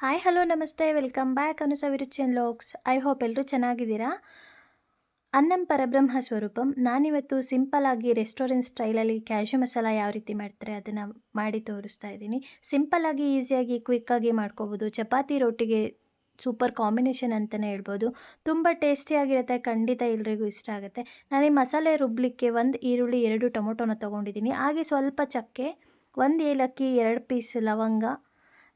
Hi hello ನಮಸ್ತೆ. Welcome back ಅನುಸ ವಿರುಚಿಯನ್ ಲೋಕ್ಸ್ ಐ ಹೋಪ್ ಎಲ್ಲರೂ ಚೆನ್ನಾಗಿದ್ದೀರಾ? ಅನ್ನಂ ಪರಬ್ರಹ್ಮ ಸ್ವರೂಪಂ. ನಾನಿವತ್ತು ಸಿಂಪಲ್ ಆಗಿ ರೆಸ್ಟೋರೆಂಟ್ ಸ್ಟೈಲಲ್ಲಿ ಕ್ಯಾಶು ಮಸಾಲ ಯಾವ ರೀತಿ ಮಾಡ್ತಾರೆ ಅದನ್ನು ಮಾಡಿ ತೋರಿಸ್ತಾ ಇದ್ದೀನಿ. ಸಿಂಪಲ್ಲಾಗಿ ಈಸಿಯಾಗಿ ಕ್ವಿಕ್ಕಾಗಿ ಮಾಡ್ಕೋಬೋದು. ಚಪಾತಿ ರೊಟ್ಟಿಗೆ ಸೂಪರ್ ಕಾಂಬಿನೇಷನ್ ಅಂತಲೇ ಹೇಳ್ಬೋದು. ತುಂಬ ಟೇಸ್ಟಿಯಾಗಿರುತ್ತೆ ಖಂಡಿತ ಎಲ್ರಿಗೂ ಇಷ್ಟ ಆಗುತ್ತೆ. ನಾನು ಈ ಮಸಾಲೆ ರುಬ್ಲಿಕ್ಕೆ ಒಂದು ಈರುಳ್ಳಿ, ಎರಡು ಟೊಮೊಟೊನ ತೊಗೊಂಡಿದ್ದೀನಿ. ಹಾಗೆ ಸ್ವಲ್ಪ ಚಕ್ಕೆ, ಒಂದು ಏಲಕ್ಕಿ, ಎರಡು ಪೀಸ್ ಲವಂಗ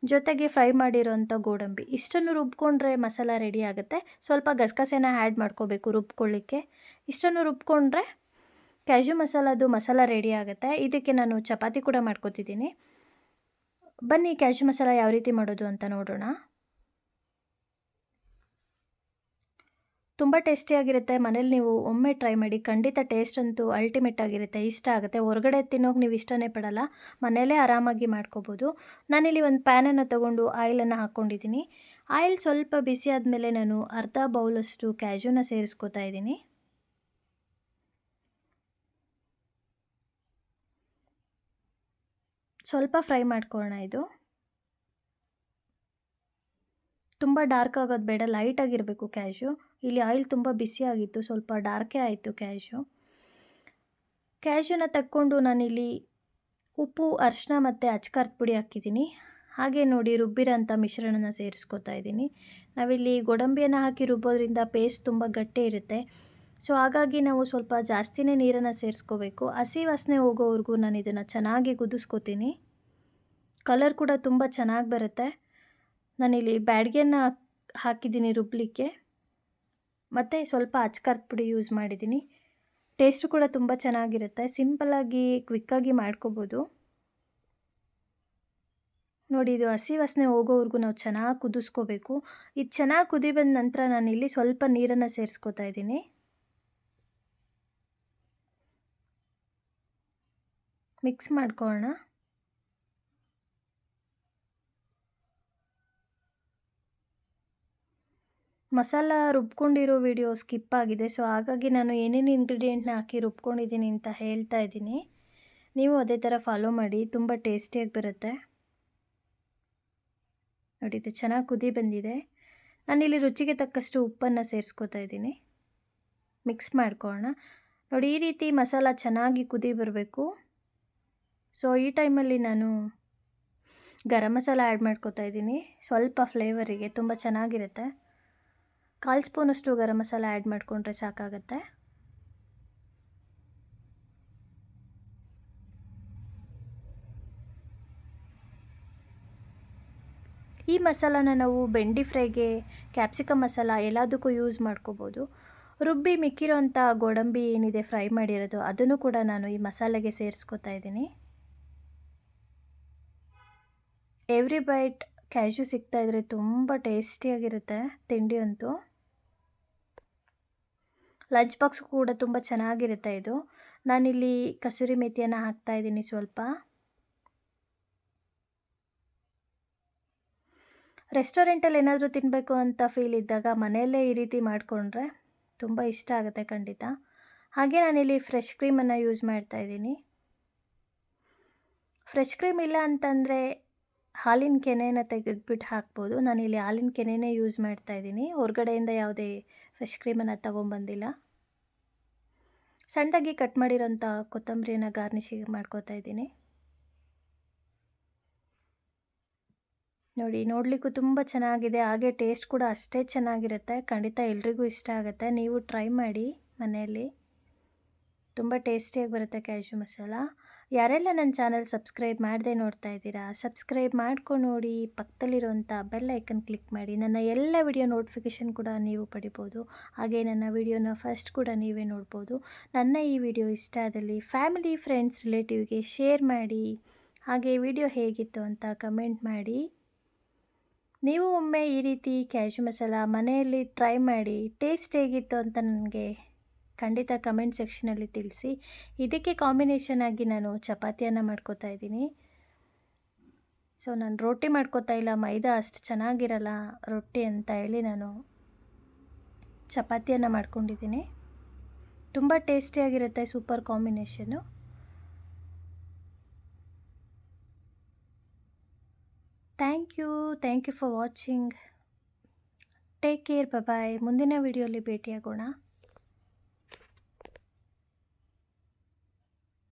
ಜೊತೆಗೆ ಫ್ರೈ ಮಾಡಿರೋಂಥ ಗೋಡಂಬಿ. ಇಷ್ಟನ್ನು ರುಬ್ಕೊಂಡ್ರೆ ಮಸಾಲ ರೆಡಿ ಆಗುತ್ತೆ. ಸ್ವಲ್ಪ ಗಸಗಸೆನ ಆ್ಯಡ್ ಮಾಡ್ಕೋಬೇಕು ರುಬ್ಕೊಳ್ಳಿಕ್ಕೆ. ಇಷ್ಟನ್ನು ರುಬ್ಕೊಂಡ್ರೆ ಕ್ಯಾಶು ಮಸಾಲದು ಮಸಾಲ ರೆಡಿ ಆಗುತ್ತೆ. ಇದಕ್ಕೆ ನಾನು ಚಪಾತಿ ಕೂಡ ಮಾಡ್ಕೋತಿದ್ದೀನಿ. ಬನ್ನಿ ಕ್ಯಾಶು ಮಸಾಲ ಯಾವ ರೀತಿ ಮಾಡೋದು ಅಂತ ನೋಡೋಣ. ತುಂಬ ಟೇಸ್ಟಿಯಾಗಿರುತ್ತೆ ಮನೇಲಿ ನೀವು ಒಮ್ಮೆ ಟ್ರೈ ಮಾಡಿ ಖಂಡಿತ ಟೇಸ್ಟ್ ಅಂತೂ ಅಲ್ಟಿಮೇಟ್ ಆಗಿರುತ್ತೆ. ಇಷ್ಟ ಆಗುತ್ತೆ. ಹೊರಗಡೆ ತಿನ್ನೋಕೆ ನೀವು ಇಷ್ಟನೇ ಪಡಲ್ಲ. ಮನೇಲೇ ಆರಾಮಾಗಿ ಮಾಡ್ಕೋಬೋದು. ನಾನಿಲ್ಲಿ ಒಂದು ಪ್ಯಾನನ್ನು ತೊಗೊಂಡು ಆಯಿಲನ್ನು ಹಾಕ್ಕೊಂಡಿದ್ದೀನಿ ಆಯಿಲ್ ಸ್ವಲ್ಪ ಬಿಸಿ ಆದಮೇಲೆ ನಾನು ಅರ್ಧ ಬೌಲಷ್ಟು ಕ್ಯಾಶೂನ ಸೇರಿಸ್ಕೋತಾ ಇದ್ದೀನಿ. ಸ್ವಲ್ಪ ಫ್ರೈ ಮಾಡ್ಕೊಳ್ಳೋಣ ಇದು. ತುಂಬ ಡಾರ್ಕ್ ಆಗೋದು ಬೇಡ ಲೈಟಾಗಿರಬೇಕು ಕ್ಯಾಶು ಇಲ್ಲಿ ಆಯಿಲ್ ತುಂಬ ಬಿಸಿ ಆಗಿತ್ತು, ಸ್ವಲ್ಪ ಡಾರ್ಕೇ ಆಯಿತು ಕ್ಯಾಶು ಕ್ಯಾಶುನ ತಕ್ಕೊಂಡು ನಾನಿಲ್ಲಿ ಉಪ್ಪು ಅರಿಶಿನ ಮತ್ತು ಅಚ್ಕಾರದ ಪುಡಿ ಹಾಕಿದ್ದೀನಿ. ಹಾಗೆ ನೋಡಿ ರುಬ್ಬಿರೋಂಥ ಮಿಶ್ರಣನ ಸೇರಿಸ್ಕೊತಾ ಇದ್ದೀನಿ. ನಾವಿಲ್ಲಿ ಗೋಡಂಬಿಯನ್ನು ಹಾಕಿ ರುಬ್ಬೋದ್ರಿಂದ ಪೇಸ್ಟ್ ತುಂಬ ಗಟ್ಟಿ ಇರುತ್ತೆ. ಸೊ ಹಾಗಾಗಿ ನಾವು ಸ್ವಲ್ಪ ಜಾಸ್ತಿನೇ ನೀರನ್ನು ಸೇರಿಸ್ಕೋಬೇಕು. ಹಸಿ ವಾಸನೆ ಹೋಗೋವರೆಗೂ ನಾನು ಇದನ್ನು ಚೆನ್ನಾಗಿ ಕುದಿಸ್ಕೋತೀನಿ. ಕಲರ್ ಕೂಡ ತುಂಬ ಚೆನ್ನಾಗಿ ಬರುತ್ತೆ. ನಾನಿಲ್ಲಿ ಬ್ಯಾಡ್ಗೆಯನ್ನು ಹಾಕಿದ್ದೀನಿ ರುಬ್ಬಲಿಕ್ಕೆ ಮತ್ತು ಸ್ವಲ್ಪ ಅಚ್ಕಾರದ ಪುಡಿ ಯೂಸ್ ಮಾಡಿದ್ದೀನಿ. ಟೇಸ್ಟು ಕೂಡ ತುಂಬ ಚೆನ್ನಾಗಿರುತ್ತೆ. ಸಿಂಪಲ್ಲಾಗಿ ಕ್ವಿಕ್ಕಾಗಿ ಮಾಡ್ಕೋಬೋದು. ನೋಡಿ, ಇದು ಹಸಿ ವಾಸನೆ ಹೋಗೋವರೆಗೂ ನಾವು ಚೆನ್ನಾಗಿ ಕುದಿಸ್ಕೋಬೇಕು. ಇದು ಚೆನ್ನಾಗಿ ಕುದಿ ಬಂದ ನಂತರ ನಾನಿಲ್ಲಿ ಸ್ವಲ್ಪ ನೀರನ್ನು ಸೇರಿಸ್ಕೋತಾ ಇದ್ದೀನಿ. ಮಿಕ್ಸ್ ಮಾಡ್ಕೊಳ್ಳೋಣ ಮಸಾಲ ರುಬ್ಕೊಂಡಿರೋ ವಿಡಿಯೋ ಸ್ಕಿಪ್ ಆಗಿದೆ. ಸೊ, ಹಾಗಾಗಿ ನಾನು ಏನೇನು ಇಂಗ್ರೀಡಿಯೆಂಟ್ನ ಹಾಕಿ ರುಬ್ಕೊಂಡಿದ್ದೀನಿ ಅಂತ ಹೇಳ್ತಾ ಇದ್ದೀನಿ. ನೀವು ಅದೇ ಥರ ಫಾಲೋ ಮಾಡಿ, ತುಂಬ ಟೇಸ್ಟಿಯಾಗಿ ಬರುತ್ತೆ. ನೋಡಿ, ಇದು ಚೆನ್ನಾಗಿ ಕುದಿ ಬಂದಿದೆ. ನಾನಿಲ್ಲಿ ರುಚಿಗೆ ತಕ್ಕಷ್ಟು ಉಪ್ಪನ್ನು ಸೇರಿಸ್ಕೋತಾ ಇದ್ದೀನಿ. ಮಿಕ್ಸ್ ಮಾಡ್ಕೊಳ್ಳೋಣ. ನೋಡಿ, ಈ ರೀತಿ ಮಸಾಲ ಚೆನ್ನಾಗಿ ಕುದಿ ಬರಬೇಕು. ಸೊ, ಈ ಟೈಮಲ್ಲಿ ನಾನು ಗರಂ ಮಸಾಲ ಆ್ಯಡ್ ಮಾಡ್ಕೋತಾ ಇದ್ದೀನಿ. ಸ್ವಲ್ಪ ಫ್ಲೇವರಿಗೆ ತುಂಬ ಚೆನ್ನಾಗಿರುತ್ತೆ. ಕಾಲು ಸ್ಪೂನಷ್ಟು ಗರಂ ಮಸಾಲ ಆ್ಯಡ್ ಮಾಡಿಕೊಂಡ್ರೆ ಸಾಕಾಗತ್ತೆ. ಈ ಮಸಾಲಾನ ನಾವು ಬೆಂಡಿ ಫ್ರೈಗೆ ಕ್ಯಾಪ್ಸಿಕಮ್ ಮಸಾಲ ಎಲ್ಲದಕ್ಕೂ ಯೂಸ್ ಮಾಡ್ಕೋಬೋದು. ರುಬ್ಬಿ ಮಿಕ್ಕಿರೋಂಥ ಗೋಡಂಬಿ ಏನಿದೆ ಫ್ರೈ ಮಾಡಿರೋದು, ಅದನ್ನು ಕೂಡ ನಾನು ಈ ಮಸಾಲೆಗೆ ಸೇರಿಸ್ಕೋತಾ ಇದ್ದೀನಿ. ಎವ್ರಿ ಬೈಟ್ ಕ್ಯಾಶು ಸಿಗ್ತಾಯಿದ್ರೆ ತುಂಬ ಟೇಸ್ಟಿಯಾಗಿರುತ್ತೆ ತಿಂಡಿ ಅಂತೂ. ಲಂಚ್ ಬಾಕ್ಸ್ ಕೂಡ ತುಂಬ ಚೆನ್ನಾಗಿರುತ್ತೆ ಇದು. ನಾನಿಲ್ಲಿ ಕಸೂರಿ ಮೆಥಿಯನ್ನು ಹಾಕ್ತಾ ಇದ್ದೀನಿ ಸ್ವಲ್ಪ. ರೆಸ್ಟೋರೆಂಟಲ್ಲಿ ಏನಾದರೂ ತಿನ್ನಬೇಕು ಅಂತ ಫೀಲ್ ಇದ್ದಾಗ ಮನೆಯಲ್ಲೇ ಈ ರೀತಿ ಮಾಡಿಕೊಂಡ್ರೆ ತುಂಬ ಇಷ್ಟ ಆಗುತ್ತೆ ಖಂಡಿತ. ಹಾಗೆ ನಾನಿಲ್ಲಿ ಫ್ರೆಶ್ ಕ್ರೀಮನ್ನು ಯೂಸ್ ಮಾಡ್ತಾ ಇದ್ದೀನಿ. ಫ್ರೆಶ್ ಕ್ರೀಮ್ ಇಲ್ಲ ಅಂತಂದರೆ ಹಾಲಿನ ಕೆನೆಯನ್ನು ತೆಗೆದ್ಬಿಟ್ಟು ಹಾಕ್ಬೋದು. ನಾನಿಲ್ಲಿ ಹಾಲಿನ ಕೆನೆನೇ ಯೂಸ್ ಮಾಡ್ತಾ ಇದ್ದೀನಿ. ಹೊರಗಡೆಯಿಂದ ಯಾವುದೇ ಫ್ರೆಶ್ ಕ್ರೀಮನ್ನು ತೊಗೊಂಬಂದಿಲ್ಲ. ಸಣ್ಣದಾಗಿ ಕಟ್ ಮಾಡಿರೋಂಥ ಕೊತ್ತಂಬರಿಯನ್ನು ಗಾರ್ನಿಶಿಗೆ ಮಾಡ್ಕೋತಾ ಇದ್ದೀನಿ. ನೋಡಿ, ನೋಡಲಿಕ್ಕೂ ತುಂಬ ಚೆನ್ನಾಗಿದೆ. ಹಾಗೆ ಟೇಸ್ಟ್ ಕೂಡ ಅಷ್ಟೇ ಚೆನ್ನಾಗಿರುತ್ತೆ. ಖಂಡಿತ ಎಲ್ರಿಗೂ ಇಷ್ಟ ಆಗುತ್ತೆ. ನೀವು ಟ್ರೈ ಮಾಡಿ ಮನೆಯಲ್ಲಿ. ತುಂಬ ಟೇಸ್ಟಿಯಾಗಿ ಬರುತ್ತೆ ಕ್ಯಾಶು ಮಸಾಲ ಯಾರೆಲ್ಲ ನನ್ನ ಚಾನಲ್ ಸಬ್ಸ್ಕ್ರೈಬ್ ಮಾಡದೆ ನೋಡ್ತಾ ಇದ್ದೀರಾ, ಸಬ್ಸ್ಕ್ರೈಬ್ ಮಾಡ್ಕೊಂಡು ನೋಡಿ, ಪಕ್ಕದಲ್ಲಿರುವಂಥ ಬೆಲ್ ಐಕನ್ ಕ್ಲಿಕ್ ಮಾಡಿ. ನನ್ನ ಎಲ್ಲ ವಿಡಿಯೋ ನೋಟಿಫಿಕೇಷನ್ ಕೂಡ ನೀವು ಪಡಿಬೋದು. ಹಾಗೆ ನನ್ನ ವಿಡಿಯೋನ ಫಸ್ಟ್ ಕೂಡ ನೀವೇ ನೋಡ್ಬೋದು. ನನ್ನ ಈ ವಿಡಿಯೋ ಇಷ್ಟ ಆದಲ್ಲಿ ಫ್ಯಾಮಿಲಿ, ಫ್ರೆಂಡ್ಸ್, ರಿಲೇಟಿವ್ಗೆ ಶೇರ್ ಮಾಡಿ. ಹಾಗೆ ವಿಡಿಯೋ ಹೇಗಿತ್ತು ಅಂತ ಕಮೆಂಟ್ ಮಾಡಿ. ನೀವು ಒಮ್ಮೆ ಈ ರೀತಿ ಕ್ಯಾಶು ಮಸಾಲ ಮನೆಯಲ್ಲಿ ಟ್ರೈ ಮಾಡಿ, ಟೇಸ್ಟ್ ಹೇಗಿತ್ತು ಅಂತ ನನಗೆ ಖಂಡಿತ ಕಮೆಂಟ್ ಸೆಕ್ಷನಲ್ಲಿ ತಿಳಿಸಿ. ಇದಕ್ಕೆ ಕಾಂಬಿನೇಷನ್ ಆಗಿ ನಾನು ಚಪಾತಿಯನ್ನು ಮಾಡ್ಕೋತಾ ಇದ್ದೀನಿ. ಸೊ ನಾನು ರೊಟ್ಟಿ ಮಾಡ್ಕೋತಾ ಇಲ್ಲ. ಮೈದಾ ಅಷ್ಟು ಚೆನ್ನಾಗಿರಲ್ಲ ರೊಟ್ಟಿ ಅಂತ ಹೇಳಿ ನಾನು ಚಪಾತಿಯನ್ನು ಮಾಡ್ಕೊಂಡಿದ್ದೀನಿ. ತುಂಬ ಟೇಸ್ಟಿಯಾಗಿರುತ್ತೆ super combination thank you thank you for watching take care bye ಮುಂದಿನ ವಿಡಿಯೋಲಿ ಭೇಟಿಯಾಗೋಣ.